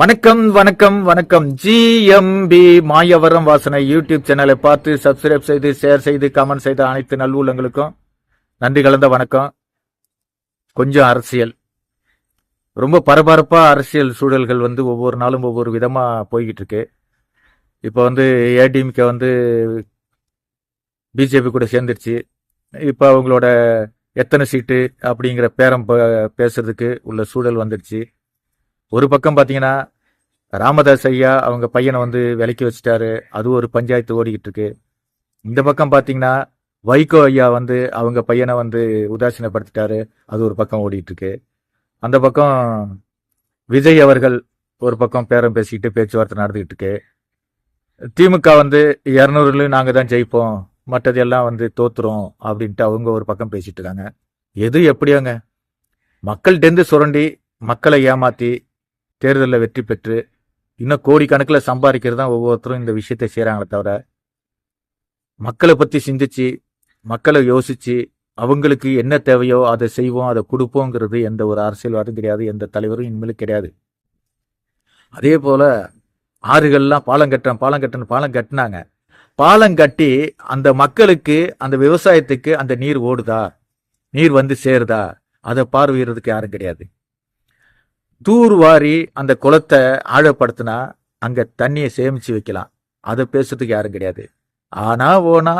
வணக்கம் வணக்கம் வணக்கம். ஜிஎம்பி மாயவரம் வாசனை யூடியூப் சேனலை பார்த்து சப்ஸ்கிரைப் செய்து ஷேர் செய்து கமெண்ட் செய்த அனைத்து நல்லுள்ளங்களுக்கும் நன்றி கலந்த வணக்கம். கொஞ்சம் அரசியல். ரொம்ப பரபரப்பா அரசியல் சூழல்கள் வந்து ஒவ்வொரு நாளும் ஒவ்வொரு விதமா போய்கிட்டு இருக்கு இப்போ வந்து ஏடிஎம்கே வந்து பிஜேபி கூட சேர்ந்துருச்சு. இப்போ அவங்களோட எத்தனை சீட்டு அப்படிங்கிற பேரம் பேசுறதுக்கு உள்ள சூழல் வந்துடுச்சு ஒரு பக்கம் பார்த்தீங்கன்னா ராமதாஸ் ஐயா அவங்க பையனை வந்து விலக்கி வச்சுட்டாரு. அது ஒரு பஞ்சாயத்து ஓடிக்கிட்டு இருக்கு. இந்த பக்கம் பார்த்தீங்கன்னா வைகோ ஐயா வந்து அவங்க பையனை வந்து உதாசீனப்படுத்திட்டாரு. அது ஒரு பக்கம் ஓடிட்டு இருக்கு. அந்த பக்கம் விஜய் அவர்கள் ஒரு பக்கம் பேரம் பேசிக்கிட்டு பேச்சுவார்த்தை நடந்துகிட்டு இருக்கு. திமுக வந்து இரநூறுல நாங்கள் தான் ஜெயிப்போம். மற்றது எல்லாம் வந்து தோத்துறோம் அப்படின்ட்டு அவங்க ஒரு பக்கம் பேசிட்டு இருக்காங்க. எது எப்படியாங்க? மக்கள்கிட்டேருந்து சுரண்டி மக்களை ஏமாத்தி தேர்தலில் வெற்றி பெற்று இன்னும் கோடிக்கணக்கில் சம்பாதிக்கிறது தான் ஒவ்வொருத்தரும் இந்த விஷயத்தை செய்கிறாங்களே தவிர மக்களை பற்றி சிந்திச்சு மக்களை யோசிச்சு அவங்களுக்கு என்ன தேவையோ அதை செய்வோம் அதை கொடுப்போங்கிறது எந்த ஒரு அரசியல்வாதும் கிடையாது எந்த தலைவரும் இனிமேல் கிடையாது. அதே போல ஆறுகள்லாம் பாலம் கட்டுறேன் பாலம் கட்டுறேன் பாலம் கட்டினாங்க. பாலம் கட்டி அந்த மக்களுக்கு அந்த விவசாயத்துக்கு அந்த நீர் ஓடுதா? நீர் வந்து சேருதா? அதை பார்வையிடுறதுக்கு யாரும் கிடையாது. தூர் வாரி அந்த குளத்தை ஆழப்படுத்தினா அங்க தண்ணியை சேமிச்சு வைக்கலாம். அதை பேசுறதுக்கு யாரும் கிடையாது. ஆனா ஓனா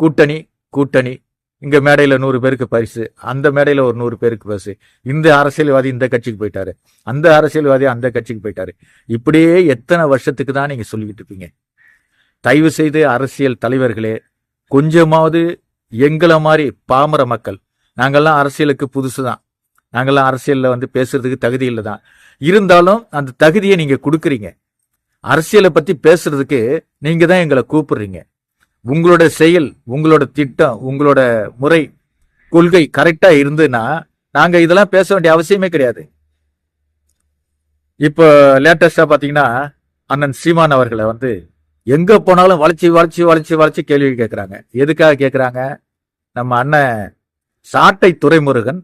கூட்டணி கூட்டணி. இங்க மேடையில நூறு பேருக்கு பரிசு அந்த மேடையில ஒரு நூறு பேருக்கு பரிசு. இந்த அரசியல்வாதி இந்த கட்சிக்கு போயிட்டாரு. அந்த அரசியல்வாதி அந்த கட்சிக்கு போயிட்டாரு. இப்படியே எத்தனை வருஷத்துக்கு தான் நீங்க சொல்லிக்கிட்டு இருப்பீங்க? தயவு செய்து அரசியல் தலைவர்களே கொஞ்சமாவது எங்களை மாதிரி பாமர மக்கள். நாங்கள்லாம் அரசியலுக்கு புதுசு தான் நாங்கள்லாம் அரசியலில் வந்து பேசுறதுக்கு தகுதி இல்லை தான் இருந்தாலும் அந்த தகுதியை நீங்கள் கொடுக்குறீங்க. அரசியலை பற்றி பேசுறதுக்கு நீங்கள் தான் எங்களை கூப்பிடுறீங்க. உங்களோட செயல் உங்களோட திட்டம் உங்களோட முறை கொள்கை கரெக்டாக இருந்ததுன்னா நாங்கள் இதெல்லாம் பேச வேண்டிய அவசியமே கிடையாது. இப்போ லேட்டஸ்டாக பார்த்தீங்கன்னா அண்ணன் சீமான் அவர்களை வந்து எங்கே போனாலும் வளைச்சி வளைச்சி வளைச்சி வளைச்சி கேள்வி கேட்குறாங்க எதுக்காக கேட்குறாங்க நம்ம அண்ணன் சாட்டை துறைமுருகன்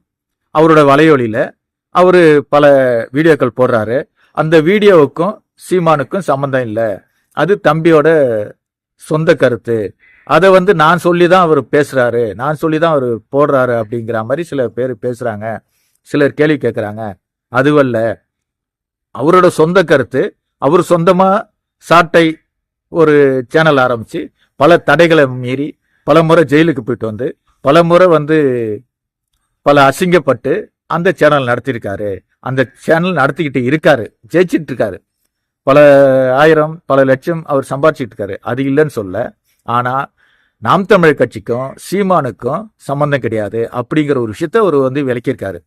அவரோட வலையொலியில அவரு பல வீடியோக்கள் போடுறாரு. அந்த வீடியோவுக்கும் சீமானுக்கும் சம்மந்தம் இல்லை. அது தம்பியோட சொந்த கருத்து. அதை வந்து நான் சொல்லி தான் அவர் பேசுறாரு. நான் சொல்லி தான் அவர் போடுறாரு அப்படிங்கிற மாதிரி சில பேர் பேசுறாங்க. சிலர் கேள்வி கேட்குறாங்க அதுவல்ல அவரோட சொந்த கருத்து அவர் சொந்தமாக சாட்டை ஒரு சேனல் ஆரம்பிச்சு பல தடைகளை மீறி பல முறை ஜெயிலுக்கு போயிட்டு வந்து பல முறை வந்து பல அசிங்கப்பட்டு அந்த சேனல் நடத்தியிருக்காரு. அந்த சேனல் நடத்திக்கிட்டு இருக்காரு. ஜெயிச்சிட்டு இருக்காரு பல ஆயிரம் பல லட்சம் அவர் சம்பாதிச்சிட்டு இருக்காரு அது இல்லைன்னு சொல்ல. ஆனா நாம் தமிழர் கட்சிக்கும் சீமானுக்கும் சம்பந்தம் கிடையாது அப்படிங்கிற ஒரு விஷயத்த அவர் வந்து விளக்கியிருக்காரு.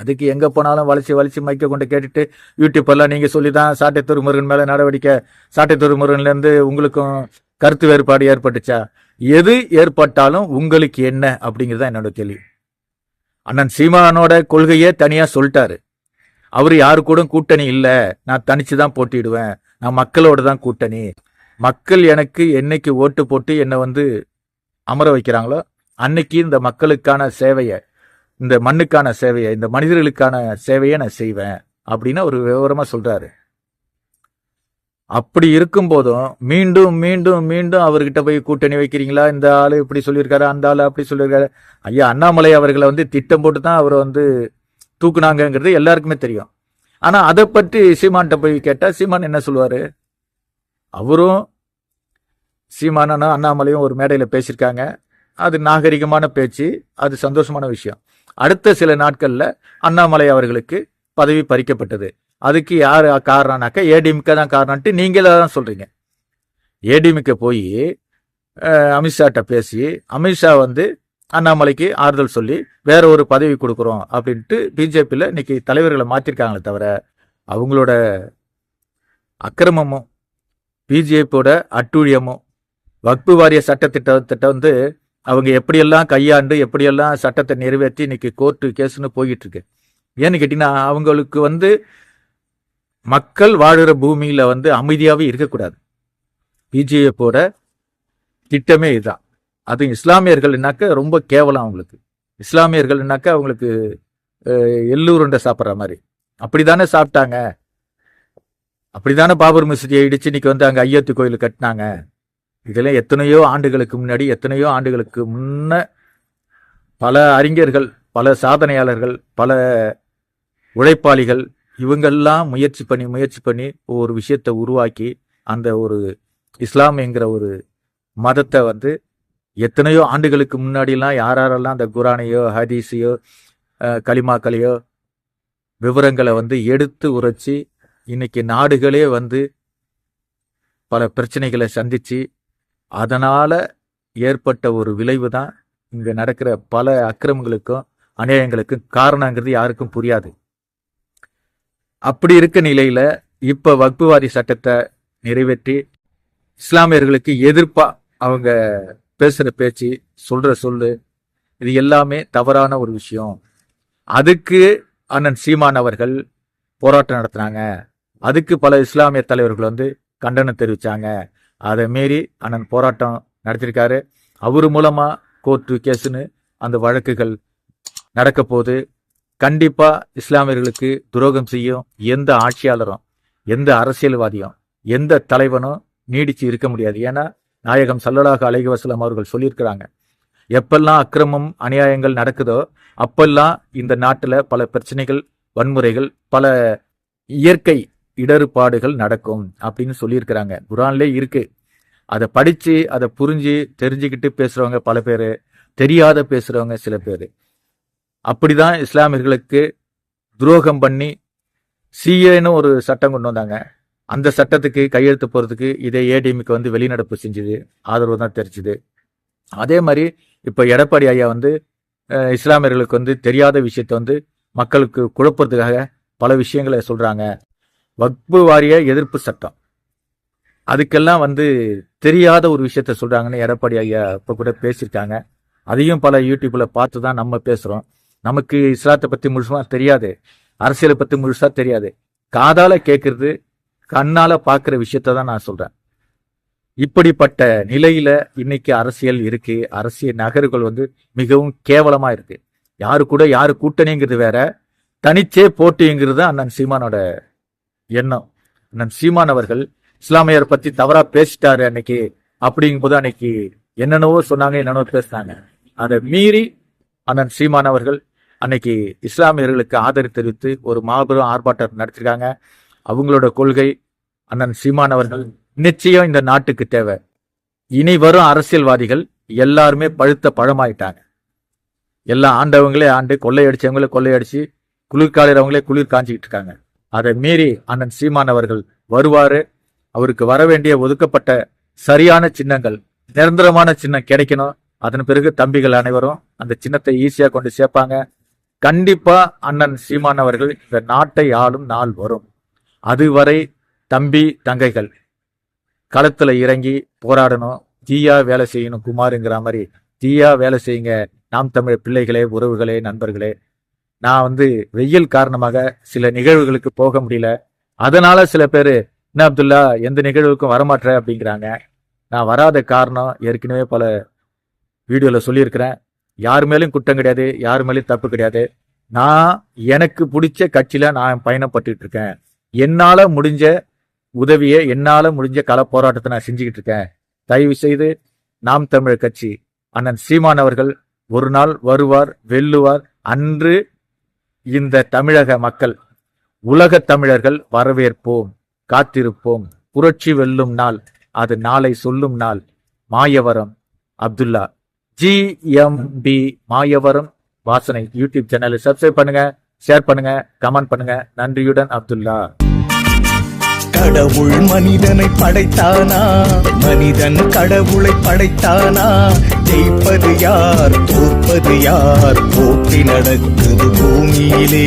அதுக்கு எங்க போனாலும் வளைச்சு வளைச்சு மைக்க கொண்டு கேட்டுட்டு யூடியூப் எல்லாம் நீங்க சொல்லிதான் சாட்டை துருமுருகன் மேல நடவடிக்கை. சாட்டை துருமுருகன்ல இருந்து உங்களுக்கும் கருத்து வேறுபாடு ஏற்பட்டுச்சா? எது ஏற்பட்டாலும் உங்களுக்கு என்ன அப்படிங்கிறது தான் என்னோட கேள்வி. அண்ணன் சீமானோட கொள்கையே தனியா சொல்லிட்டாரு. அவர் யாரு கூட கூட்டணி இல்லை. நான் தனிச்சு தான் போட்டிடுவேன் நான் மக்களோட தான் கூட்டணி. மக்கள் எனக்கு என்னைக்கு ஓட்டு போட்டு என்னை வந்து அமர வைக்கிறாங்களோ அன்னைக்கு இந்த மக்களுக்கான சேவையை இந்த மண்ணுக்கான சேவையை இந்த மனிதர்களுக்கான சேவையை நான் செய்வேன் அப்படின்னு ஒரு விவரமாக சொல்கிறாரு அப்படி இருக்கும் போதும் மீண்டும் மீண்டும் மீண்டும் அவர்கிட்ட போய் கூட்டணி வைக்கிறீங்களா? இந்த ஆளு இப்படி சொல்லியிருக்காரு அந்த ஆளு அப்படி சொல்லியிருக்காரு. ஐயா அண்ணாமலை அவர்களை வந்து திட்டம் போட்டு தான் அவரை வந்து தூக்குனாங்கங்கிறது எல்லாருக்குமே தெரியும். ஆனா அதை பற்றி சீமான்கிட்ட போய் கேட்டா சீமான் என்ன சொல்லுவாரு? அவரும் சீமானும் அண்ணாமலையும் ஒரு மேடையில் பேசியிருக்காங்க. அது நாகரிகமான பேச்சு அது சந்தோஷமான விஷயம். அடுத்த சில நாட்களில் அண்ணாமலை அவர்களுக்கு பதவி பறிக்கப்பட்டது. அதுக்கு யார் காரணம்னாக்கா ஏடிஎம்கே தான் காரணம்ட்டு நீங்களே தான் சொல்கிறீங்க ஏடிஎம்கே போய் அமித்ஷாட்ட பேசி அமித்ஷா வந்து அண்ணாமலைக்கு ஆறுதல் சொல்லி வேற ஒரு பதவி கொடுக்குறோம் அப்படின்ட்டு பிஜேபியில் இன்னைக்கு தலைவர்களை மாற்றிருக்காங்களே தவிர அவங்களோட அக்கிரமமும் பிஜேபியோட அட்டூழியமும் வக்பு வாரிய சட்டத்திட்டத்திட்ட வந்து அவங்க எப்படியெல்லாம் கையாண்டு எப்படியெல்லாம் சட்டத்தை நிறைவேற்றி இன்னைக்கு கோர்ட்டு கேஸுன்னு போயிட்டு இருக்கு. ஏன்னு கேட்டீங்கன்னா அவங்களுக்கு வந்து மக்கள் வாழுற பூமியில் வந்து அமைதியாகவே இருக்கக்கூடாது. பிஜேபியோட திட்டமே இதுதான். அது இஸ்லாமியர்கள்னாக்க ரொம்ப கேவலம் அவங்களுக்கு. இஸ்லாமியர்கள்னாக்க அவங்களுக்கு எள்ளூருண்டை சாப்பிட்ற மாதிரி. அப்படி தானே சாப்பிட்டாங்க. அப்படிதானே பாபர் மசூதியை இடிச்சு இன்னைக்கு வந்து அங்கே ஐயத்து கோயில் கட்டினாங்க. இதெல்லாம் எத்தனையோ ஆண்டுகளுக்கு முன்னாடி எத்தனையோ ஆண்டுகளுக்கு முன்ன பல அறிஞர்கள் பல சாதனையாளர்கள் பல உழைப்பாளிகள் இவங்கெல்லாம் முயற்சி பண்ணி முயற்சி பண்ணி ஒரு விஷயத்தை உருவாக்கி அந்த ஒரு இஸ்லாம் என்கிற ஒரு மதத்தை வந்து எத்தனையோ ஆண்டுகளுக்கு முன்னாடிலாம் யார் யாரெல்லாம் அந்த குரானையோ ஹதீஸையோ களிமாக்களையோ கலிமாக்களையோ விவரங்களை வந்து எடுத்து உரைச்சி இன்னைக்கு நாடுகளே வந்து பல பிரச்சனைகளை சந்திச்சு அதனால் ஏற்பட்ட ஒரு விளைவு தான் இங்கே நடக்கிற பல அக்கிரமங்களுக்கும் அநியாயங்களுக்கும் காரணங்கிறது யாருக்கும் புரியாது. அப்படி இருக்க நிலையில இப்ப வக்புவாரி சட்டத்தை நிறைவேற்றி இஸ்லாமியர்களுக்கு எதிர்ப்பா அவங்க பேசுற பேச்சு சொல்ற சொல்லு இது எல்லாமே தவறான ஒரு விஷயம். அதுக்கு அண்ணன் சீமான் அவர்கள் போராட்டம் நடத்தினாங்க. அதுக்கு பல இஸ்லாமிய தலைவர்கள் வந்து கண்டனம் தெரிவிச்சாங்க. அதை மீறி அண்ணன் போராட்டம் நடத்திருக்காரு அவர் மூலமா கோர்ட்டு கேஸுன்னு அந்த வழக்குகள் நடக்க போது கண்டிப்பா இஸ்லாமியர்களுக்கு துரோகம் செய்யும் எந்த ஆட்சியாளரும் எந்த அரசியல்வாதியும் எந்த தலைவனும் நீடிச்சு இருக்க முடியாது. ஏன்னா நாயகம் சல்லடாக அலைஹி அவர்கள் சொல்லியிருக்கிறாங்க எப்பெல்லாம் அக்கிரமம் அநியாயங்கள் நடக்குதோ அப்பெல்லாம் இந்த நாட்டுல பல பிரச்சனைகள் வன்முறைகள் பல இயற்கை இடர்பாடுகள் நடக்கும் அப்படின்னு சொல்லியிருக்கிறாங்க. குரான்லே இருக்கு. அதை படிச்சு அதை புரிஞ்சு தெரிஞ்சுக்கிட்டு பேசுறவங்க பல பேர் தெரியாத பேசுறவங்க சில பேர். அப்படிதான் இஸ்லாமியர்களுக்கு துரோகம் பண்ணி சிஏன்னு ஒரு சட்டம் கொண்டு வந்தாங்க. அந்த சட்டத்துக்கு கையெழுத்து போறதுக்கு இதே ஏடிஎம்க்கு வந்து வெளிநடப்பு செஞ்சது. ஆதரவு தான் தெரிச்சுது அதே மாதிரி இப்போ எடப்பாடி ஐயா வந்து இஸ்லாமியர்களுக்கு வந்து தெரியாத விஷயத்த வந்து மக்களுக்கு குழப்பறதுக்காக பல விஷயங்களை சொல்றாங்க. வக்பு வாரிய எதிர்ப்பு சட்டம். அதுக்கெல்லாம் வந்து தெரியாத ஒரு விஷயத்த சொல்றாங்கன்னு எடப்பாடி ஐயா இப்போ கூட பேசியிருக்காங்க. அதையும் பல யூடியூப்ல பார்த்து தான் நம்ம பேசுறோம். நமக்கு இஸ்லாத்தை பத்தி முழுசா தெரியாது. அரசியலை பத்தி முழுசா தெரியாது. காதால கேட்கறது கண்ணால பாக்குற விஷயத்த தான் நான் சொல்றேன். இப்படிப்பட்ட நிலையில இன்னைக்கு அரசியல் இருக்கு. அரசியல் நகர்கள் வந்து மிகவும் கேவலமா இருக்கு. யாரு கூட யாரு கூட்டணிங்கிறது வேற. தனிச்சே போட்டிங்கிறது தான் அண்ணன் சீமானோட எண்ணம். அண்ணன் சீமான் அவர்கள் இஸ்லாமியர் பத்தி தவறா பேசிட்டாரு அன்னைக்கு. அப்படிங்கும்போது அன்னைக்கு என்னென்னவோ சொன்னாங்க என்னென்னவோ பேசினாங்க. அதை மீறி அண்ணன் சீமான் அவர்கள் அன்னைக்கு இஸ்லாமியர்களுக்கு ஆதரவு தெரிவித்து ஒரு மாபெரும் ஆர்ப்பாட்டம் நடத்திருக்காங்க. அவங்களோட கொள்கை அண்ணன் சீமான் அவர்கள் நிச்சயம் இந்த நாட்டுக்கு தேவை. இனி வரும் அரசியல்வாதிகள் எல்லாருமே பழுத்த பழமாயிட்டாங்க. எல்லாம் ஆண்டவங்களே ஆண்டு கொள்ளையடிச்சவங்களே கொள்ளையடிச்சு குளிர்காலிறவங்களே குளிர் காஞ்சிக்கிட்டு இருக்காங்க. அதை மீறி அண்ணன் சீமான் அவர்கள் வருவாரு. அவருக்கு வர வேண்டிய ஒதுக்கப்பட்ட சரியான சின்னங்கள் நிரந்தரமான சின்னம் கிடைக்கணும். அதன் பிறகு தம்பிகள் அனைவரும் அந்த சின்னத்தை ஈஸியா கொண்டு சேர்ப்பாங்க. கண்டிப்பா அண்ணன் சீமான் அவர்கள் இந்த நாட்டை ஆளும் நாள் வரும். அதுவரை தம்பி தங்கைகள் களத்துல இறங்கி போராடணும். தீயா வேலை செய்யணும் குமாருங்கிற மாதிரி. தீயா வேலை செய்யுங்க. நாம் தமிழ் பிள்ளைகளே உறவுகளே நண்பர்களே. நான் வந்து வெயில் காரணமாக சில நிகழ்வுகளுக்கு போக முடியல. அதனால சில பேர் என்ன அப்துல்லா எந்த நிகழ்வுக்கும் வரமாட்டேன் அப்படிங்கிறாங்க. நான் வராத காரணம் ஏற்கனவே பல வீடியோல சொல்லியிருக்கிறேன். யார் மேலும் குற்றம் கிடையாது யார் மேலும் தப்பு கிடையாது. நான் எனக்கு பிடிச்ச கட்சியில நான் பயணப்பட்டுட்டு இருக்கேன் என்னால முடிஞ்ச உதவியை என்னால முடிஞ்ச கள போராட்டத்தை நான் செஞ்சுக்கிட்டு இருக்கேன் தயவு செய்து நாம் தமிழர் கட்சி அண்ணன் சீமான் அவர்கள் ஒரு நாள் வருவார் வெல்லுவார். அன்று இந்த தமிழக மக்கள் உலகத் தமிழர்கள் வரவேற்போம் காத்திருப்போம். புரட்சி வெல்லும் நாள் அது நாளை சொல்லும் நாள். மாயவரம் அப்துல்லா. ஜிஎம்பி மாயவரம் வாசனை யூடியூப் சேனலை சப்ஸ்கிரைப் பண்ணுங்க ஷேர் பண்ணுங்க கமெண்ட் பண்ணுங்க. நன்றியுடன் அப்துல்லா. கடவுள் மனிதனை படைத்தானா? மனிதன் கடவுளை படைத்தானா? ஜெயிப்பது யார் தோற்பது யார்? போட்டி நடக்குது பூமியிலே.